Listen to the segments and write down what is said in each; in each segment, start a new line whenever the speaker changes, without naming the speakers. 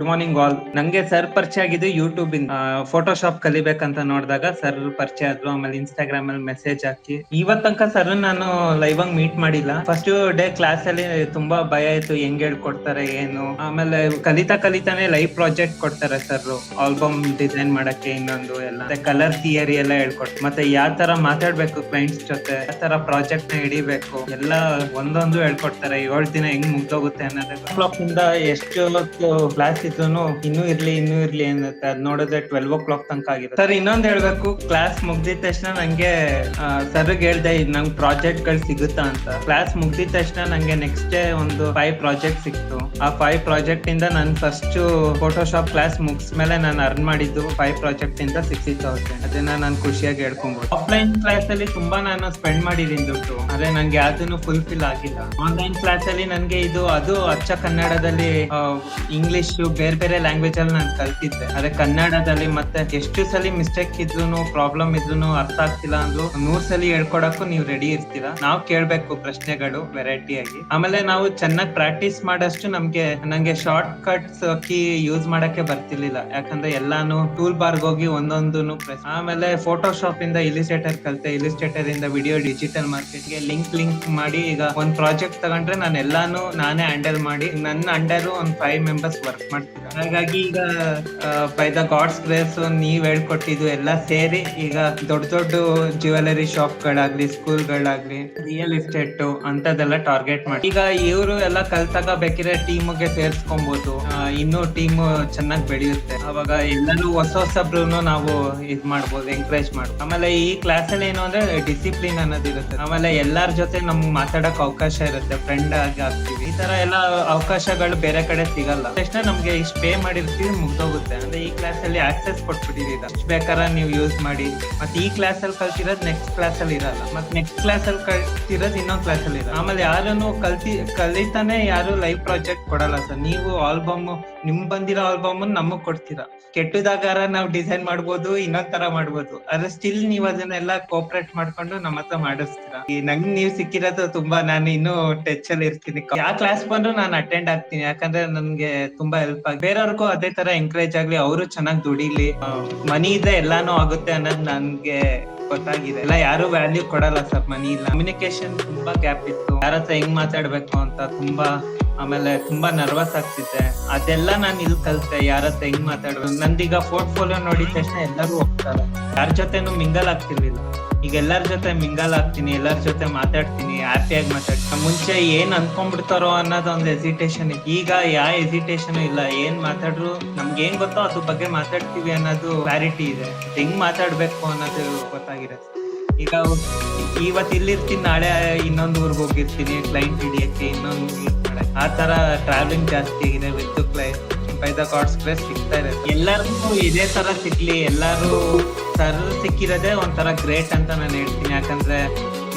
Good morning all ನಂಗೆ sir ಪರಿಚಯ ಆಗಿದ್ದು ಯೂಟ್ಯೂಬ್ ಇಂದ ಫೋಟೋಶಾಪ್ ಕಲಿಬೇಕಂತ ನೋಡಿದಾಗ ಸರ್ ಪರಿಚಯ ಆದ್ರು, ಆಮೇಲೆ ಇನ್ಸ್ಟಾಗ್ರಾಮ್ ಅಲ್ಲಿ ಮೆಸೇಜ್ ಹಾಕಿ. ಇವತ್ ತನಕ ಸರ್ ನಾನು ಲೈವ್ ಆಗಿ ಮೀಟ್ ಮಾಡಿಲ್ಲ. ಫಸ್ಟ್ ಡೇ ಕ್ಲಾಸ್ ಅಲ್ಲಿ ತುಂಬಾ ಭಯ ಆಯ್ತು ಹೆಂಗ್ ಹೇಳ್ಕೊಡ್ತಾರೆ, ಏನು? ಆಮೇಲೆ ಕಲಿತಾ ಕಲಿತಾನೆ ಲೈವ್ ಪ್ರಾಜೆಕ್ಟ್ ಕೊಡ್ತಾರೆ ಸರ್ ಆಲ್ಬಮ್ ಡಿಸೈನ್ ಮಾಡಕ್ಕೆ ಇನ್ನೊಂದು ಎಲ್ಲ. ಕಲರ್ ಥಿಯರಿ ಎಲ್ಲ ಹೇಳ್ಕೊಡ್ತಾರೆ ಮತ್ತೆ ಯಾವ ತರ ಮಾತಾಡ್ಬೇಕು ಕ್ಲೈಂಟ್ಸ್ ಜೊತೆ, ಯಾವ ತರ ಪ್ರಾಜೆಕ್ಟ್ನ ಹಿಡಿಬೇಕು, ಎಲ್ಲ ಒಂದೊಂದು ಹೇಳ್ಕೊಡ್ತಾರೆ. ಏಳ್ ದಿನ ಹೆಂಗ್ ಮುಗ್ದೋಗುತ್ತೆ ಅನ್ನೋದೇ ಕ್ಲಾಕ್ ಇಂದ ಎಷ್ಟು ಕ್ಲಾಸ್ ಇದ್ರು ಇನ್ನೂ ಇರ್ಲಿ ಇನ್ನೂ ಇರ್ಲಿ ಅನ್ನತ್ತೆ. ಅದ್ ನೋಡಿದ್ರೆ ಟ್ವೆಲ್ವ್ ಓ ಕ್ಲಾಕ್ ತನಕ ಆಗಿದೆ ಸರ್, ಇನ್ನೊಂದ್ ಹೇಳ್ಬೇಕು. ಕ್ಲಾಸ್ ಮುಗ್ದಿದ ತಕ್ಷಣ ನಂಗೆ ಸರ್ ಹೇಳ್ದೆ ನಂಗೆ ಪ್ರಾಜೆಕ್ಟ್ಗಳು ಸಿಗುತ್ತಾ ಅಂತ. ಕ್ಲಾಸ್ ಮುಗ್ದಿದ ತಕ್ಷಣ ನಂಗೆ ನೆಕ್ಸ್ಟ್ ಡೇ ಒಂದು ಫೈವ್ ಪ್ರಾಜೆಕ್ಟ್ ಸಿಕ್ತು. ಆ ಫೈವ್ ಪ್ರಾಜೆಕ್ಟ್ ಇಂದ ನನ್ ಫಸ್ಟ್ ಫೋಟೋಶಾಪ್ ಕ್ಲಾಸ್ ಮುಗಿಸ್ಮೇಲೆ ನಾನು ಅರ್ನ್ ಮಾಡಿದ್ದು ಫೈವ್ ಪ್ರಾಜೆಕ್ಟ್ ಇಂದ ಸಿಕ್ಸ್ಟಿ ತೌಸಂಡ್ ಅದನ್ನ ನಾನು ಖುಷಿಯಾಗಿ ಹೇಳ್ಕೊಬಹುದು ಆಫ್ಲೈನ್ ಕ್ಲಾಸ್ ಅಲ್ಲಿ ತುಂಬಾ ನಾನು ಸ್ಪೆಂಡ್ ಮಾಡಿದೀನಿ ದುಡ್ಡು. ಆದ್ರೆ ನಂಗೆ ಯಾವ್ದನ್ನು ಫುಲ್ಫಿಲ್ ಆಗಿಲ್ಲ. ಆನ್ಲೈನ್ ಕ್ಲಾಸ್ ಅಲ್ಲಿ ನನ್ಗೆ ಇದು, ಅದು ಅಚ್ಚ ಕನ್ನಡದಲ್ಲಿ ಇಂಗ್ಲಿಷ್ ಬೇರೆ ಬೇರೆ ಲ್ಯಾಂಗ್ವೇಜ್ ಅಲ್ಲಿ ನಾನು ಕಲ್ತಿದ್ದೆ. ಅದೇ ಕನ್ನಡದಲ್ಲಿ ಮತ್ತೆ ಎಷ್ಟು ಸಲ ಮಿಸ್ಟೇಕ್ ಇದ್ರು ಪ್ರಾಬ್ಲಮ್ ಇದ್ರು ಅರ್ಥ ಆಗ್ತಿಲ್ಲ ಅಂದ್ರು ನೂರ್ ಸಲ ಹೇಳ್ಕೊಡಕ್ಕೂ ನೀವು ರೆಡಿ ಇರ್ತೀರಾ. ನಾವು ಕೇಳ್ಬೇಕು ಪ್ರಶ್ನೆಗಳು ವೆರೈಟಿ ಆಗಿ. ಆಮೇಲೆ ನಾವು ಚೆನ್ನಾಗಿ ಪ್ರಾಕ್ಟೀಸ್ ಮಾಡಷ್ಟು ನಮ್ಗೆ, ನಂಗೆ ಶಾರ್ಟ್ ಕಟ್ಸ್ ಕೀ ಯೂಸ್ ಮಾಡಕ್ಕೆ ಬರ್ತಿರ್ಲಿಲ್ಲ. ಯಾಕಂದ್ರೆ ಎಲ್ಲಾನು ಟೂಲ್ ಬಾರ್ ಹೋಗಿ ಒಂದೊಂದು ಆಮೇಲೆ ಫೋಟೋಶಾಪ್ ಇಂದ ಇಲಿಸ್ಟೇಟರ್ ಕಲ್ತೆ. ಇಲಿಸ್ಟೇಟರ್ ಇಂದ ವಿಡಿಯೋ ಡಿಜಿಟಲ್ ಮಾರ್ಕೆಟ್ಗೆ ಲಿಂಕ್ ಲಿಂಕ್ ಮಾಡಿ ಈಗ ಒಂದ್ ಪ್ರಾಜೆಕ್ಟ್ ತಗೊಂಡ್ರೆ ನಾನು ಎಲ್ಲಾನು ನಾನೇ ಹ್ಯಾಂಡಲ್ ಮಾಡಿ. ನನ್ನ ಅಂಡರ್ ಒಂದ್ ಫೈವ್ ಮೆಂಬರ್ಸ್ ವರ್ಕ್ ಮಾಡ್ತಿದ್ದೆ ಹಾಗಾಗಿ ಈಗ ಬೈ ದ ಗಾಡ್ಸ್ ಗ್ರೇಸ್ ನೀವ್ ಹೇಳ್ಕೊಟ್ಟಿದ್ದು ಎಲ್ಲ ಸೇರಿ ಈಗ ದೊಡ್ಡ ದೊಡ್ಡ ಜ್ಯುವೆಲರಿ ಶಾಪ್ ಗಳಾಗ್ಲಿ ಸ್ಕೂಲ್ ಗಳಾಗ್ಲಿ ರಿಯಲ್ ಎಸ್ಟೇಟ್ ಅಂತದೆಲ್ಲ ಟಾರ್ಗೆಟ್ ಮಾಡಿ ಈಗ ಇವರು ಎಲ್ಲ ಕಲ್ತಾಗ ಬೇಕಿದ್ರೆ ಟೀಮ್ಗೆ ಸೇರ್ಸ್ಕೊಬಹುದು ಇನ್ನೂ ಟೀಮ್ ಚೆನ್ನಾಗಿ ಬೆಳೆಯುತ್ತೆ. ಅವಾಗ ಎಲ್ಲಾನು ಹೊಸ ಹೊಸಬ್ರು ನಾವು ಇದ್ ಮಾಡ್ಬೋದು ಎಂಕರೇಜ್ ಮಾಡ್ಬೋದು. ಆಮೇಲೆ ಈ ಕ್ಲಾಸ್ ಅಲ್ಲಿ ಏನು ಅಂದ್ರೆ ಡಿಸಿಪ್ಲಿನ್ ಅನ್ನೋದಿರುತ್ತೆ ಆಮೇಲೆ ಎಲ್ಲಾರ ಜೊತೆ ನಮ್ಗೆ ಮಾತಾಡಕ್ ಅವಕಾಶ ಇರುತ್ತೆ ಫ್ರೆಂಡ್ ಆಗಿ ಆಗ್ತೀವಿ. ಈ ತರ ಎಲ್ಲ ಅವಕಾಶಗಳು ಬೇರೆ ಕಡೆ ಸಿಗಲ್ಲ. ತಕ್ಷಣ ನಮ್ಗೆ ಇಷ್ಟ ಪೇ ಮಾಡಿರ್ತೀವಿ, ಮುಗ್ದೋಗುತ್ತೆ. ಅಂದ್ರೆ ಈ ಕ್ಲಾಸ್ ಅಲ್ಲಿ ಆಕ್ಸೆಸ್ ಕೊಟ್ಬಿಟ್ಟಿದ್ದೀರ ಬೇಕಾದ್ರೆ ನೀವು ಯೂಸ್ ಮಾಡಿ. ಮತ್ತೆ ಈ ಕ್ಲಾಸ್ ಅಲ್ಲಿ ಕಲ್ತಿರೋದು ನೆಕ್ಸ್ಟ್ ಕ್ಲಾಸ್ ಅಲ್ಲಿ ಇರಲ್ಲ. ಮತ್ತೆ ನೆಕ್ಸ್ಟ್ ಕ್ಲಾಸ್ ಅಲ್ಲಿ ಕಲ್ತಿರೋದು ಇನ್ನೊಂದು ಕ್ಲಾಸ್ ಅಲ್ಲಿ ಇರಲ್ಲ. ಆಮೇಲೆ ಯಾರನ್ನು ಕಲ್ತಿ, ಕಲಿತಾನೆ ಯಾರು ಲೈವ್ ಪ್ರಾಜೆಕ್ಟ್ ಕೊಡಲ್ಲ ಸರ್. ನೀವು ಆಲ್ಬಮ್ ನಿಮ್ ಬಂದಿರೋ ಆಲ್ಬಮ್ ನಮಗ್ ಕೊಡ್ತೀರಾ? ಕೆಟ್ಟದಾಗಾರ ನಾವು ಡಿಸೈನ್ ಮಾಡ್ಬೋದು, ಇನ್ನೊಂದ್ ತರ ಮಾಡ್ಬೋದು. ಆದ್ರೆ ಸ್ಟಿಲ್ ನೀವ್ ಅದನ್ನೆಲ್ಲ ಕೋಪರೇಟ್ ಮಾಡ್ಕೊಂಡು ನಮ್ಮ ಹತ್ರ ಮಾಡಿಸ್ತೀರಾ? ಈ ನಂಗ್ ನೀವ್ ಸಿಕ್ಕಿರೋದು ತುಂಬಾ ನಾನು ಇನ್ನು ಟಚ್ ಅಲ್ಲಿ ಇರ್ತೀನಿ. ಯಾವ ಕ್ಲಾಸ್ ಬಂದ್ರು ನಾನು ಅಟೆಂಡ್ ಆಗ್ತೀನಿ. ಯಾಕಂದ್ರೆ ನನ್ಗೆ ತುಂಬಾ ಹೆಲ್ಪ್ ಆಗಿ ಬೇರೆಯವ್ರಿಗೂ ಅದೇ ತರ ಎಂಕರೇಜ್ ಆಗ್ಲಿ, ಅವರು ಚೆನ್ನಾಗಿ ದುಡಿಲಿ. ಮನಿ ಇದೆ ಎಲ್ಲಾನು ಆಗುತ್ತೆ ಅನ್ನೋದು ನನ್ಗೆ ಗೊತ್ತಾಗಿದೆ. ಎಲ್ಲ ಯಾರು ವ್ಯಾಲ್ಯೂ ಕೊಡಲ್ಲ ಸರ್ ಮನಿ ಇಲ್ಲ. ಕಮ್ಯುನಿಕೇಶನ್ ತುಂಬಾ ಗ್ಯಾಪ್ ಇತ್ತು. ಯಾರ ಹತ್ರ ಹೆಂಗ್ ಮಾತಾಡ್ಬೇಕು ಅಂತ ತುಂಬಾ, ಆಮೇಲೆ ತುಂಬಾ ನರ್ವಸ್ ಆಗ್ತಿದ್ದೆ. ಅದೆಲ್ಲ ನಾನು ಇಲ್ಲಿ ಕಲ್ತೆ, ಯಾರ ಹತ್ರ ಹೆಂಗ್ ಮಾತಾಡ್ಬೇಕು. ನಂದೀಗ ಪೋರ್ಟ್ಫೋಲಿಯೋ ನೋಡಿದ ತಕ್ಷಣ ಎಲ್ಲರೂ ಹೋಗ್ತಾರೆ. ಯಾರ ಜೊತೆನೂ ಮಿಂಗಲ್ ಆಗ್ತಿರ್ಲಿಲ್ಲ. ಈಗ ಎಲ್ಲರ ಜೊತೆ ಮಿಂಗಲ್ ಆಗ್ತೀನಿ, ಎಲ್ಲರ ಜೊತೆ ಮಾತಾಡ್ತೀನಿ ಹ್ಯಾಪಿಯಾಗಿ ಮಾತಾಡ್ತೀನಿ. ಮುಂಚೆ ಏನ್ ಅನ್ಕೊಂಡ್ಬಿಡ್ತಾರೋ ಅನ್ನೋದು ಒಂದು ಎಸಿಟೇಷನ್ ಈಗ ಯಾವ ಎಸಿಟೇಷನ್ ಇಲ್ಲ, ಏನ್ ಮಾತಾಡ್ರು ನಮ್ಗೆ ಏನ್ ಗೊತ್ತೋ ಅದ್ರ ಬಗ್ಗೆ ಮಾತಾಡ್ತೀವಿ ಅನ್ನೋದು ಕ್ಲಾರಿಟಿ ಇದೆ. ಹೆಂಗ್ ಮಾತಾಡ್ಬೇಕು ಅನ್ನೋದು ಗೊತ್ತಾಗಿರತ್ತೆ. ಈಗ ಇವತ್ತು ಇಲ್ಲಿರ್ತೀನಿ, ನಾಳೆ ಇನ್ನೊಂದು ಊರಿಗೆ ಹೋಗಿರ್ತೀನಿ ಕ್ಲೈಂಟ್ ಹಿಡಿಯಕ್ಕೆ ಇನ್ನೊಂದು ಆ ತರ ಟ್ರಾವೆಲಿಂಗ್ ಜಾಸ್ತಿ ಆಗಿದೆ with client by the place ಸಿಗ್ತಾ ಇದೆ ಎಲ್ಲರಿಗೂ ಇದೇ ತರ ಸಿಗ್ಲಿ, ಎಲ್ಲಾರು ಸರ್ ಸಿಕ್ಕಿರೋದೇ ಒಂಥರ ಗ್ರೇಟ್ ಅಂತ ನಾನು ಹೇಳ್ತೀನಿ. ಯಾಕಂದ್ರೆ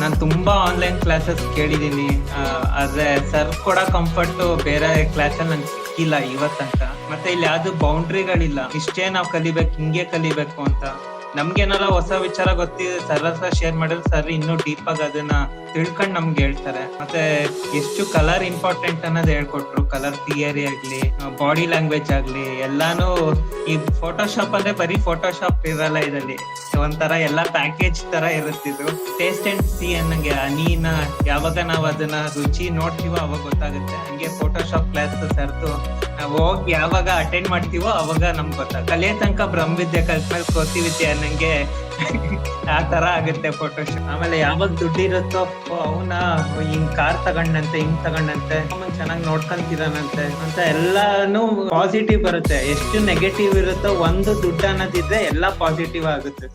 ನಾನು ತುಂಬಾ ಆನ್ಲೈನ್ ಕ್ಲಾಸಸ್ ಕೇಳಿದ್ದೀನಿ. ಆದ್ರೆ ಸರ್ ಕೊಡೋ ಕಂಫರ್ಟ್ ಬೇರೆ ಕ್ಲಾಸಲ್ಲಿ ನಂಗೆ ಸಿಕ್ಕಿಲ್ಲ ಇವತ್ತಂತ. ಮತ್ತೆ ಇಲ್ಲಿ ಯಾವ್ದು ಬೌಂಡ್ರಿಗಳಿಲ್ಲ ಇಷ್ಟೇ ನಾವು ಕಲಿಬೇಕು, ಹಿಂಗೆ ಕಲಿಬೇಕು ಅಂತ. ನಮ್ಗೇನಾರ ಹೊಸ ವಿಚಾರ ಗೊತ್ತಿದೆ ಸರ್ ಹತ್ರ ಶೇರ್ ಮಾಡಿದ್ರೆ ಸರ್ ಇನ್ನೂ ಡೀಪ್ ಆಗಿ ಅದನ್ನ ತಿಳ್ಕೊಂಡು ನಮ್ಗೆ ಹೇಳ್ತಾರೆ. ಮತ್ತೆ ಎಷ್ಟು ಕಲರ್ ಇಂಪಾರ್ಟೆಂಟ್ ಅನ್ನೋದು ಹೇಳ್ಕೊಟ್ರು. ಕಲರ್ ಥಿಯರಿ ಆಗ್ಲಿ ಬಾಡಿ ಲ್ಯಾಂಗ್ವೇಜ್ ಆಗ್ಲಿ, ಎಲ್ಲಾನು ಈ ಫೋಟೋಶಾಪ್ ಅಂದ್ರೆ ಬರೀ ಫೋಟೋಶಾಪ್ ಇರಲ್ಲ ಇದರಲ್ಲಿ. ಒಂಥರ ಎಲ್ಲಾ ಪ್ಯಾಕೇಜ್ ತರ ಇರುತ್ತಿದ್ರು ಟೇಸ್ಟ್ ಅಂಡ್ ಸಿ ಅನ್ನಂಗೆ ಹನಿನ ಯಾವಾಗ ನಾವು ಅದನ್ನ ರುಚಿ ನೋಡ್ತೀವೋ ಅವಾಗ ಗೊತ್ತಾಗುತ್ತೆ. ಹಂಗೆ ಫೋಟೋಶಾಪ್ ಕ್ಲಾಸ್ ಸರ್ದು ನಾವು ಹೋಗಿ ಯಾವಾಗ ಅಟೆಂಡ್ ಮಾಡ್ತೀವೋ ಅವಾಗ ನಮ್ಗೆ ಗೊತ್ತಾಗ ಕಲಿಯ ತನಕ ಬ್ರಹ್ಮವಿದ್ಯೆ ಕಲ್ತ್ಮೇಲೆ ಕೋತಿ ವಿದ್ಯೆ ಅನ್ನಂಗೆ ಆ ತರ ಆಗುತ್ತೆ ಫೋಟೋಶಾಪ್ ಆಮೇಲೆ ಯಾವಾಗ ದುಡ್ಡಿರುತ್ತೋ ಅವನ ಹಿಂಗ್ ಕಾರ್ ತಗೊಂಡಂತೆ, ಹಿಂಗ್ ತಗೊಂಡಂತೆ ಚೆನ್ನಾಗಿ ನೋಡ್ಕೊಂತಿದಾನಂತೆ ಅಂತ ಎಲ್ಲಾನು ಪಾಸಿಟಿವ್ ಬರುತ್ತೆ. ಎಷ್ಟು ನೆಗೆಟಿವ್ ಇರುತ್ತೋ ಒಂದು ದುಡ್ಡು ಅನ್ನೋದಿದ್ರೆ ಎಲ್ಲಾ ಪಾಸಿಟಿವ್ ಆಗುತ್ತೆ.